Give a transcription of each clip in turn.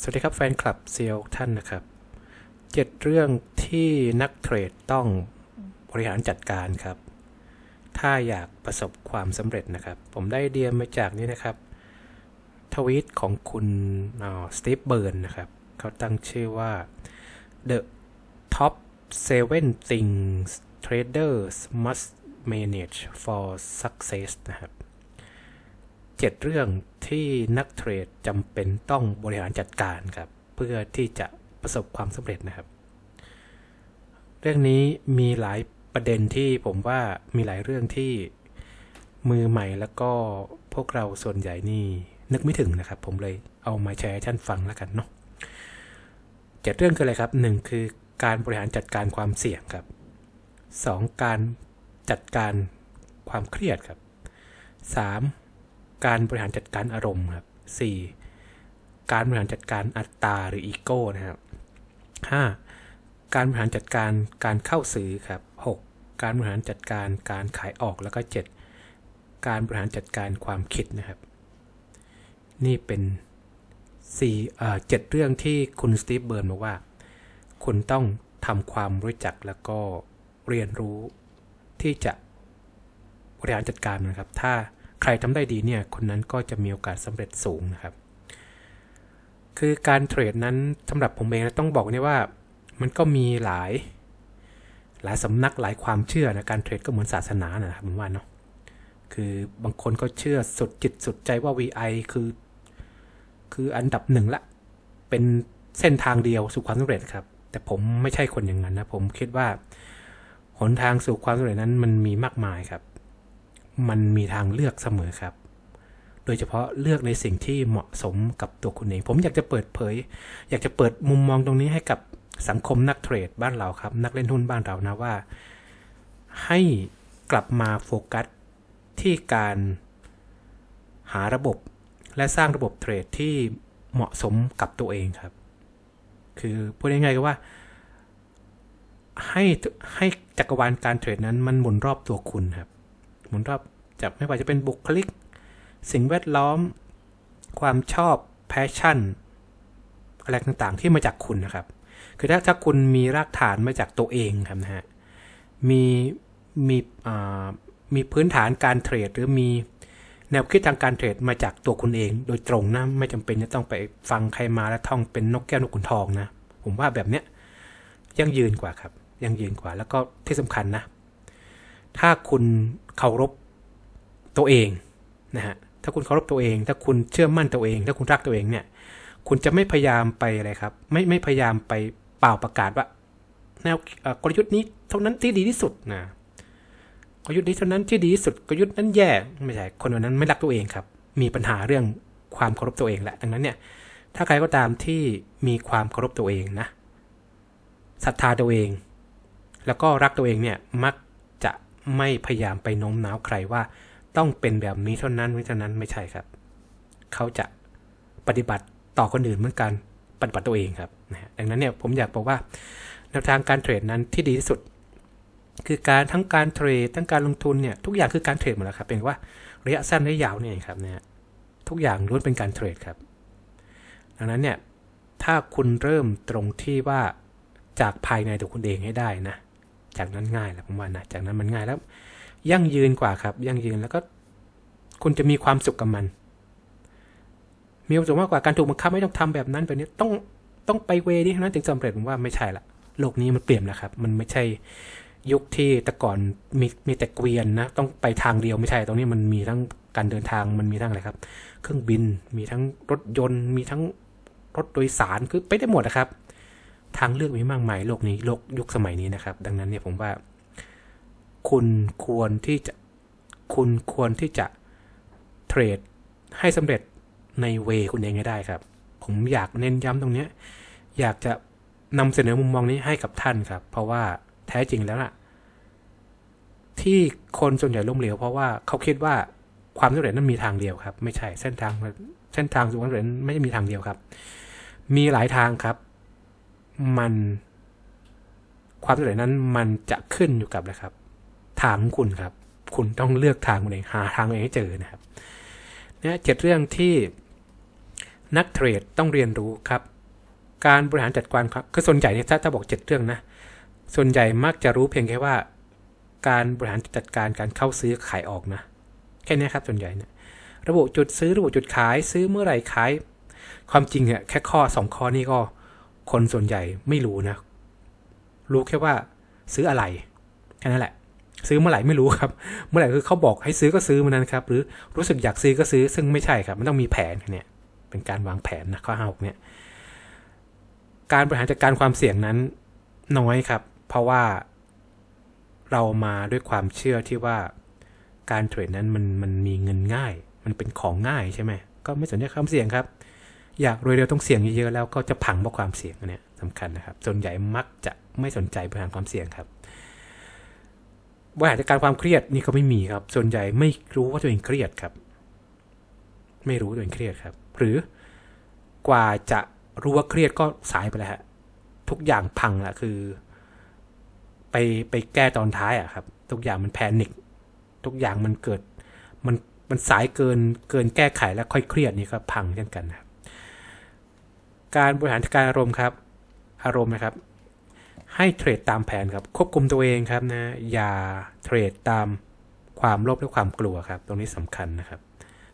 สวัสดีครับแฟนคลับเซียวท่านนะครับเจ็ดเรื่องที่นักเทรดต้องบริหารจัดการครับ ถ้าอยากประสบความสำเร็จนะครับ ผมได้เดียมาจากนี้นะครับ ทวีตของคุณสตีฟเบิร์นนะครับ เขาตั้งชื่อว่า the top seven things traders must manage for success นะครับเจ็ดเรื่อง ที่นักเทรดจำเป็นต้องบริหารจัดการครับ เพื่อที่จะประสบความสำเร็จนะครับ เรื่องนี้มีหลายประเด็นที่ผมว่ามีหลายเรื่องที่มือใหม่แล้วก็พวกเราส่วนใหญ่นี่นึกไม่ถึงนะครับ ผมเลยเอามาแชร์ให้ท่านฟังแล้วกันเนาะเจ็ดเรื่องคืออะไรครับหนึ่งคือการบริหารจัดการความเสี่ยงครับสองการจัดการความเครียดครับสาม การบริหารจัดการอารมณ์ครับ 4. การบริหารจัดการอัตตาหรืออีโก้นะครับ 5. การบริหารจัดการการเข้าซื้อครับ 6. การบริหารจัดการการขายออกแล้วก็ 7. การบริหารจัดการความคิดนะครับ นี่เป็น4เอ่อ7เรื่องที่คุณสตีฟเบิร์นบอกว่า คุณต้องทำความรู้จักแล้วก็เรียนรู้ที่จะบริหารจัดการนะครับ ถ้า ใครทำได้ดีเนี่ยคนนั้นก็จะมีโอกาสสำเร็จสูงนะครับ คือการเทรดนั้นสำหรับผมเองต้องบอกเนี่ยว่า มันก็มีหลาย หลายสำนักหลายความเชื่อนะการเทรดก็เหมือนศาสนานะครับผมว่าเนาะคือบางคนก็เชื่อสุดจิตสุดใจว่า VI คือ คืออันดับหนึ่งละ เป็นเส้นทางเดียวสู่ความสำเร็จครับ แต่ผมไม่ใช่คนอย่างนั้นนะ ผมคิดว่า หนทางสู่ความสำเร็จนั้นมันมีมากมายครับ มันมีทางเลือกเสมอครับ โดยเฉพาะเลือกในสิ่งที่เหมาะสมกับตัวคุณเอง ผมอยากจะเปิดเผย อยากจะเปิดมุมมองตรงนี้ให้กับสังคมนักเทรดบ้านเราครับ นักเล่นหุ้นบ้านเรานะว่า ให้กลับมาโฟกัสที่การหาระบบและสร้างระบบเทรดที่เหมาะสมกับตัวเองครับ คือพูดง่ายๆก็ว่า ให้ให้จักรวาลการเทรดนั้นมันหมุนรอบตัวคุณครับ หมุนรอบ จากไม่ว่าจะเป็นบุคลิก สิ่งแวดล้อม ความชอบแพชชั่น อะไรต่างๆที่มาจากคุณนะครับ คือถ้าถ้าคุณมีรากฐานมาจากตัวเองครับนะฮะมีมีมีพื้นฐานการเทรดหรือมีแนวคิดทางการเทรดมาจากตัวคุณเอง โดยตรงนะไม่จำเป็นจะต้องไปฟังใครมาแล้วท่องเป็นนกแก้วนกขุนทองนะ ผมว่าแบบเนี้ยยังยืนกว่าครับยังยืนกว่า แล้วก็ที่สำคัญนะ ถ้าคุณเคารพ ตัวเองนะฮะถ้าคุณเคารพตัวเอง ถ้าคุณเชื่อมั่นตัวเอง ถ้าคุณรักตัวเองเนี่ย คุณจะไม่พยายามไปอะไรครับ ไม่ไม่พยายามไปเป่าประกาศว่า แนวกลยุทธ์นี้เท่านั้นที่ดีที่สุดนะกลยุทธ์นี้เท่านั้นที่ดีที่สุดกลยุทธ์นั้นแย่ไม่ใช่คนวันนั้นไม่รักตัวเองครับ มีปัญหาเรื่องความเคารพตัวเองแหละดังนั้นเนี่ย ถ้าใครก็ตามที่มีความเคารพตัวเองนะศรัทธาตัวเอง แล้วก็รักตัวเองเนี่ยมักจะไม่พยายามไปโน้มน้าวใครว่า ต้องเป็นแบบนี้เท่านั้นเท่านั้นไม่ใช่ครับ เขาจะปฏิบัติต่อคนอื่นเหมือนกันปฏิบัติตัวเองครับนะดังนั้นเนี่ยผมอยากบอกว่าแนวทางการเทรดนั้นที่ดีที่สุด คือการทั้งการเทรดทั้งการลงทุนเนี่ยทุกอย่างคือการเทรดหมดแล้วครับเป็นว่าระยะสั้นระยะยาวเนี่ยครับนะทุกอย่างล้วนเป็นการเทรดครับ ดังนั้นเนี่ยถ้าคุณเริ่มตรงที่ว่าจากภายในตัวคุณเองให้ได้นะ จากนั้นง่ายแหละผมว่านะจากนั้นมันง่ายแล้ว ยั่งยืนกว่าครับ ยั่งยืนแล้วก็ คุณจะมีความสุขกับมัน มีความสุขมากกว่าการถูกบังคับไม่ต้องทำแบบนั้นแบบนี้ต้องต้องไปเวนี้นั้นถึงสำเร็จผมว่าไม่ใช่ละโลกนี้มันเปลี่ยนแล้วครับ มันไม่ใช่ยุคที่แต่ก่อนมีมีแต่เกวียนนะ ต้องไปทางเดียวไม่ใช่ตรงนี้มันมีทั้งการเดินทางมันมีทั้งอะไรครับ เครื่องบินมีทั้งรถยนต์ มีทั้งรถโดยสารคือไปได้หมดนะครับ ทางเลือกมีมากมายโลกนี้โลกยุคสมัยนี้นะครับ ดังนั้นเนี่ยผมว่า คุณควรที่จะคุณควรที่จะเทรดให้สำเร็จในเวคุณเองให้ได้ครับ ผมอยากเน้นย้ำตรงนี้ อยากจะนำเสนอมุมมองนี้ให้กับท่านครับ เพราะว่าแท้จริงแล้วล่ะ ที่คนส่วนใหญ่ล้มเหลวเพราะว่าเขาคิดว่าความสำเร็จนั้นมีทางเดียวครับ ไม่ใช่เส้นทางเส้นทางสู่ความสำเร็จไม่ใช่มีทางเดียวครับ มีหลายทางครับ มัน ความสำเร็จนั้นมันจะขึ้นอยู่กับนะครับ ทางคุณครับ คุณต้องเลือกทางคุณเองหาทางเองให้เจอนะครับเนี่ยเจ็ดเรื่องที่นักเทรดต้องเรียนรู้ครับ การบริหารจัดการครับคือส่วนใหญ่เนี่ยถ้าถ้าบอกเจ็ดเรื่องนะส่วนใหญ่มักจะรู้เพียงแค่ว่า การบริหารจัดการการเข้าซื้อขายออกนะแค่นี้ครับส่วนใหญ่เนี่ยระบุจุดซื้อระบุจุดขายซื้อเมื่อไหร่ขาย ความจริงเนี่ยแค่ข้อสองข้อนี้ก็คนส่วนใหญ่ไม่รู้นะ รู้แค่ว่าซื้ออะไรแค่นั้นแหละ ซื้อเมื่อไหร่ไม่รู้ครับ เมื่อไหร่คือเขาบอกให้ซื้อก็ซื้อมันนั้นครับ หรือรู้สึกอยากซื้อก็ซื้อ ซึ่งไม่ใช่ครับ มันต้องมีแผนเนี่ย เป็นการวางแผนนะข้อห้าหกเนี่ย การบริหารจัดการความเสี่ยงนั้นน้อยครับ เพราะว่าเรามาด้วยความเชื่อที่ว่าการเทรดนั้นมันมันมีเงินง่าย มันเป็นของง่ายใช่ไหม ก็ไม่สนใจความเสี่ยงครับ อยากรวยเร็วต้องเสี่ยงเยอะๆแล้วก็จะพังเพราะความเสี่ยงเนี่ยสำคัญนะครับ ส่วนใหญ่มักจะไม่สนใจบริหารความเสี่ยงครับ บริหารจัดการความเครียดนี่ก็ไม่มีครับ ส่วนใหญ่ไม่รู้ว่าตัวเองเครียดครับ ไม่รู้ตัวเองเครียดครับ หรือกว่าจะรู้ว่าเครียดก็สายไปแล้วฮะทุกอย่างพังละคือ ไปไปแก้ตอนท้ายอะครับ ทุกอย่างมันแพนิคทุกอย่างมันเกิด มันมันสายเกินเกินแก้ไขแล้วค่อยเครียดนี่ก็พังเช่นกันนะครับ การบริหารจัดการอารมณ์ครับ อารมณ์นะครับ ให้เทรดตามแผนครับควบคุมตัวเองครับนะอย่าเทรดตามความโลภและความกลัวครับ ตรงนี้สำคัญนะครับ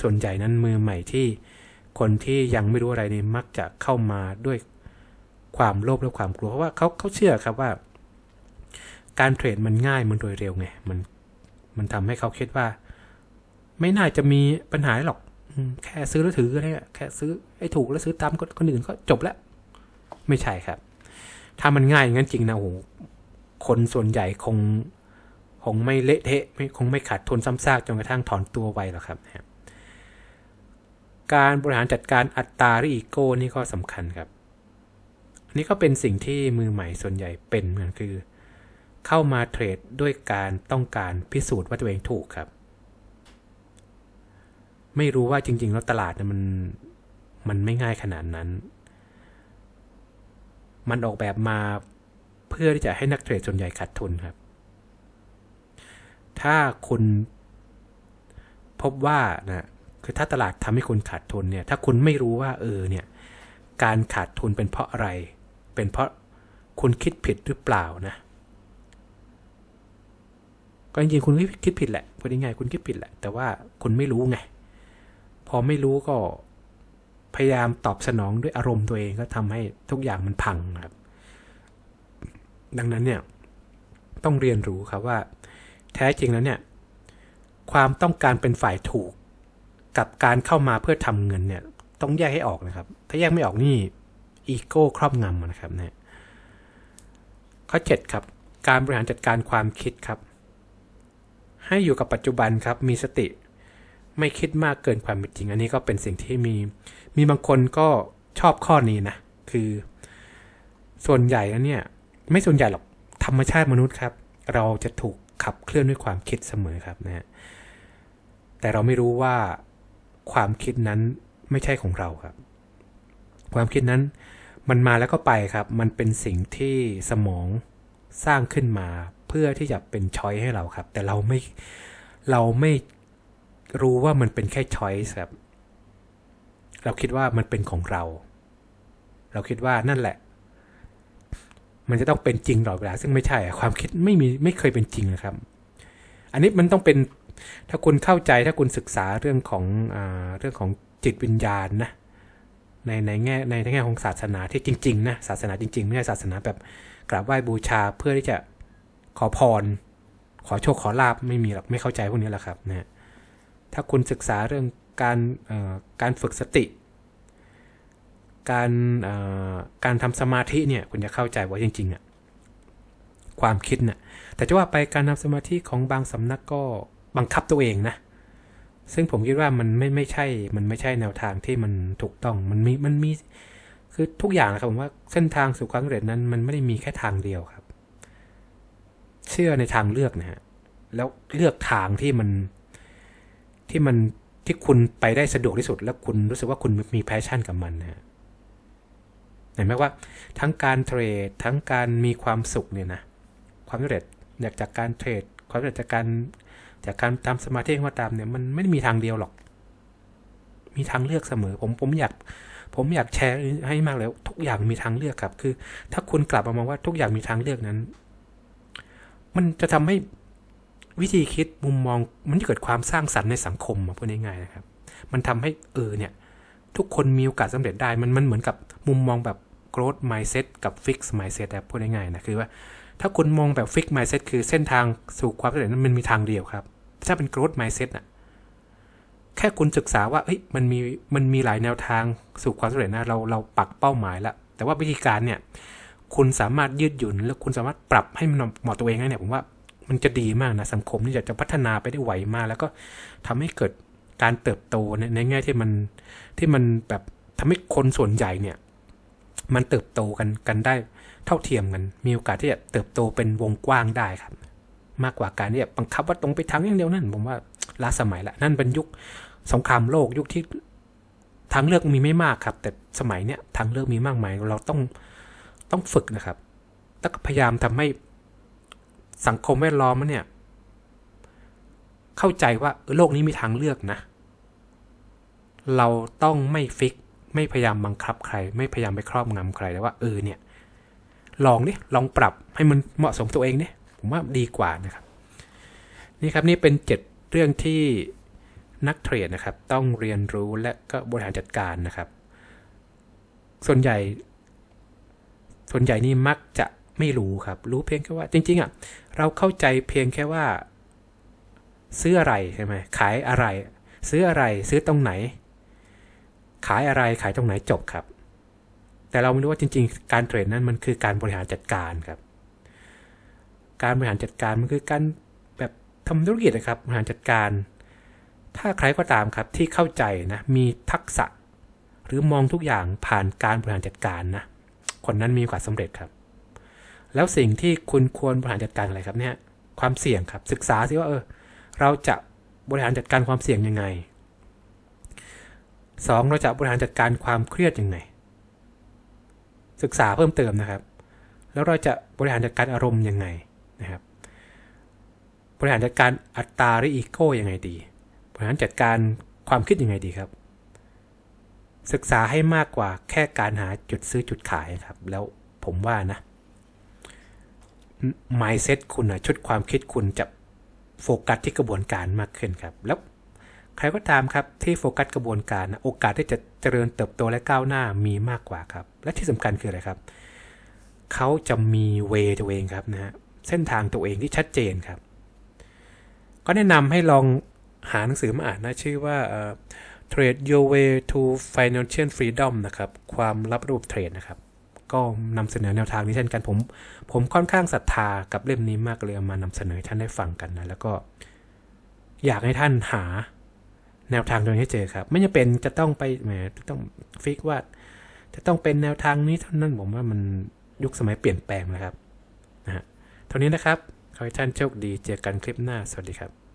ส่วนใหญ่นั้นมือใหม่ที่คนที่ยังไม่รู้อะไรนี่มักจะเข้ามาด้วยความโลภและความกลัวเพราะว่าเขาเขาเชื่อครับว่า การเทรดมันง่ายมันโดยเร็วไงมันมันทำให้เขาคิดว่า ไม่น่าจะมีปัญหาหรอกแค่ซื้อแล้วถืออะไรแค่ซื้อไอ้ถูกแล้วซื้อตามคนอื่นก็จบแล้ว ไม่ใช่ครับ ถ้ามันง่ายอย่างนั้นจริงนะโอ้โหคนส่วนใหญ่คงคงไม่เละเทะไม่คงไม่ขาดทุนซ้ำซากจนกระทั่งถอนตัวไวหรอกครับนะการบริหารจัดการอัตราหรืออีโก้นี่ก็สำคัญครับอันนี้ก็เป็นสิ่งที่มือใหม่ส่วนใหญ่เป็นเหมือนคือ เข้ามาเทรดด้วยการต้องการพิสูจน์ว่าตัวเองถูกครับ ไม่รู้ว่าจริง ๆ แล้วตลาดมันมันไม่ง่ายขนาดนั้น มันออกแบบมาเพื่อที่จะให้นักเทรดส่วนใหญ่ขาดทุนครับ ถ้าคุณพบว่านะคือถ้าตลาดทำให้คุณขาดทุนเนี่ย ถ้าคุณไม่รู้ว่าเออเนี่ย การขาดทุนเป็นเพราะอะไร เป็นเพราะคุณคิดผิดหรือเปล่านะ ก็จริงๆคุณคิดผิดแหละพูดง่ายๆคุณคิดผิดแหละ แต่ว่าคุณไม่รู้ไง พอไม่รู้ก็ พยายามตอบสนองด้วยอารมณ์ตัวเองก็ทำให้ทุกอย่างมันพังครับ ดังนั้นเนี่ยต้องเรียนรู้ครับว่า แท้จริงแล้วเนี่ยความต้องการเป็นฝ่ายถูก กับการเข้ามาเพื่อทำเงินเนี่ย ต้องแยกให้ออกนะครับ ถ้าแยกไม่ออกนี่อีโก้ครอบงำนะครับเนี่ยข้อ7ครับ การบริหารจัดการความคิดครับ ให้อยู่กับปัจจุบันครับมีสติ ไม่คิดมากเกินความเป็นจริง อันนี้ก็เป็นสิ่งที่มี มีบางคนก็ชอบข้อนี้นะ คือส่วนใหญ่แล้วเนี่ย ไม่ส่วนใหญ่หรอกธรรมชาติมนุษย์ครับ เราจะถูกขับเคลื่อนด้วยความคิดเสมอครับนะฮะแต่เราไม่รู้ว่าความคิดนั้นไม่ใช่ของเราครับ ความคิดนั้นมันมาแล้วก็ไปครับ มันเป็นสิ่งที่สมองสร้างขึ้นมาเพื่อที่จะเป็นช้อยให้เราครับ แต่เราไม่เราไม่รู้ว่ามันเป็นแค่ช้อยครับ เราคิดว่ามันเป็นของเรา เราคิดว่านั่นแหละ มันจะต้องเป็นจริงตลอดเวลา ซึ่งไม่ใช่ความคิดไม่มีไม่เคยเป็นจริงนะครับ อันนี้มันต้องเป็นถ้าคุณเข้าใจถ้าคุณศึกษาเรื่องของอเรื่องของจิตวิญญาณนะในในแง่ในแง่ของศาสนาที่จริงๆนะศาสนาจริงๆไม่ใช่ศาสนาแบบกราบไหว้บูชาเพื่อที่จะขอพร ขอโชคขอลาบไม่มีหรอกไม่เข้าใจพวกนี้แหละครับนะถ้าคุณศึกษาเรื่องการการฝึกสติ การการทำสมาธิเนี่ยคุณจะเข้าใจว่าจริงๆอะความคิดน่ะแต่จะว่าไปการทำสมาธิของบางสำนักก็บังคับตัวเองนะ ซึ่งผมคิดว่ามันไม่ไม่ใช่ มันไม่ใช่แนวทางที่มันถูกต้อง มันมีมันมีคือทุกอย่างนะครับผมว่าเส้นทางสู่ความสำเร็จนั้น มันไม่ได้มีแค่ทางเดียวครับ เชื่อในทางเลือกนะฮะแล้วเลือกทางที่มันที่มันที่คุณไปได้สะดวกที่สุด แล้วคุณรู้สึกว่าคุณมีแพชชั่นกับมันนะฮะ เห็นไหมว่าทั้งการเทรดทั้งการมีความสุขเนี่ยนะความสำเร็จจากการเทรดความสำเร็จจากการจากการทำสมาธิก็ตามเนี่ยมันไม่ได้มีทางเดียวหรอก มีทางเลือกเสมอ ผมผมอยาก ผมอยากแชร์ให้มากเลยทุกอย่างมีทางเลือกครับ คือ ถ้าคุณกลับมามองว่าทุกอย่างมีทางเลือกนั้น มันจะทำให้วิธีคิดมุมมองมันจะเกิดความสร้างสรรค์ในสังคมอะพูดง่ายๆนะครับ มันทำให้เออเนี่ย ทุกคนมีโอกาสสำเร็จได้มันมันเหมือนกับมุมมองแบบ growth mindset กับ fix mindset แบบพูดง่ายๆนะคือว่า ถ้าคุณมองแบบ fix mindset คือเส้นทางสู่ความสำเร็จนั้นมันมีทางเดียวครับ ถ้าเป็น growth mindset อะแค่คุณศึกษาว่าเอ้ยมันมีมันมีหลายแนวทางสู่ความสำเร็จนะเราเราปักเป้าหมายแล้วแต่ว่าวิธีการเนี่ยคุณสามารถยืดหยุ่น แล้วคุณสามารถปรับให้มันเหมาะตัวเองได้เนี่ยผมว่ามันจะดีมากนะสังคมนี่จะจะพัฒนาไปได้ไวมาก แล้วก็ทำให้เกิดการเติบโตในในแง่ที่มันที่มันแบบทำให้คนส่วนใหญ่เนี่ย มันเติบโตกันกันได้เท่าเทียมกัน มีโอกาสที่จะเติบโตเป็นวงกว้างได้ครับ มากกว่าการที่จะบังคับว่าตรงไปทางอย่างเดียวนั่นผมว่าล้าสมัยละนั่นเป็นยุคสงครามโลกยุคที่ทางเลือกมีไม่มากครับ แต่สมัยเนี้ยทางเลือกมีมากมายเราต้องต้องฝึกนะครับแล้วก็พยายามทำให้สังคมแวดล้อมมันเนี่ย เข้าใจว่าโลกนี้มีทางเลือกนะ เราต้องไม่ฟิก ไม่พยายามบังคับใคร ไม่พยายามไปครอบงำใครแต่ว่าเออเนี่ย ลองนี่ลองปรับให้มันเหมาะสมตัวเองเนี่ยผมว่าดีกว่านะครับ นี่ครับนี่เป็นเจ็ดเรื่องที่นักเทรดนะครับ ต้องเรียนรู้และก็บริหารจัดการนะครับ ส่วนใหญ่ ส่วนใหญ่นี่มักจะไม่รู้ครับ รู้เพียงแค่ว่า จริง ๆอะเราเข้าใจเพียงแค่ว่า ซื้ออะไรใช่ไหมขายอะไร ซื้ออะไรซื้อตรงไหน ขายอะไรขายตรงไหนจบครับ แต่เราไม่รู้ว่าจริง ๆ การเทรดนั้นมันคือการบริหารจัดการครับ การบริหารจัดการมันคือการแบบทำธุรกิจนะครับบริหารจัดการ ถ้าใครก็ตามครับที่เข้าใจนะมีทักษะ หรือมองทุกอย่างผ่านการบริหารจัดการนะคนนั้นมีโอกาสสำเร็จครับ แล้วสิ่งที่คุณควรบริหารจัดการอะไรครับเนี่ยความเสี่ยงครับศึกษาซิว่าเออเราจะบริหารจัดการความเสี่ยงยังไง สองเราจะบริหารจัดการความเครียดยังไง ศึกษาเพิ่มเติมนะครับ แล้วเราจะบริหารจัดการอารมณ์ยังไงนะครับ บริหารจัดการอัตราหรืออีโก้ยังไงดี บริหารจัดการความคิดยังไงดีครับ ศึกษาให้มากกว่าแค่การหาจุดซื้อจุดขายครับ แล้วผมว่านะ mindset คุณนะชุดความคิดคุณจะโฟกัสที่กระบวนการมากขึ้นครับ แล้ว ใครก็ตามครับที่โฟกัสกระบวนการนะโอกาสที่จะเจริญเติบโตและก้าวหน้ามีมากกว่าครับ และที่สำคัญคืออะไรครับเขาจะมีเวตัวเองครับนะฮะเส้นทางตัวเองที่ชัดเจนครับ ก็แนะนำให้ลองหาหนังสือมาอ่านนะชื่อว่า Trade Your Way to Financial Freedom นะครับ ความรับรูปเทรดนะครับ ก็นำเสนอแนวทางนี้เช่นกันผม ผมค่อนข้างศรัทธากับเล่มนี้มากเลยเอามานำเสนอท่านได้ฟังกันนะ แล้วก็อยากให้ท่านหา แนวทางตรงนี้ให้เจอครับ ไม่จำเป็นจะต้องไปแหมต้องฟิกว่า จะต้องเป็นแนวทางนี้เท่านั้นผมว่ามันยุคสมัยเปลี่ยนแปลงนะครับนะฮะเท่านี้นะครับขอให้ท่านโชคดีเจอกันคลิปหน้าสวัสดีครับ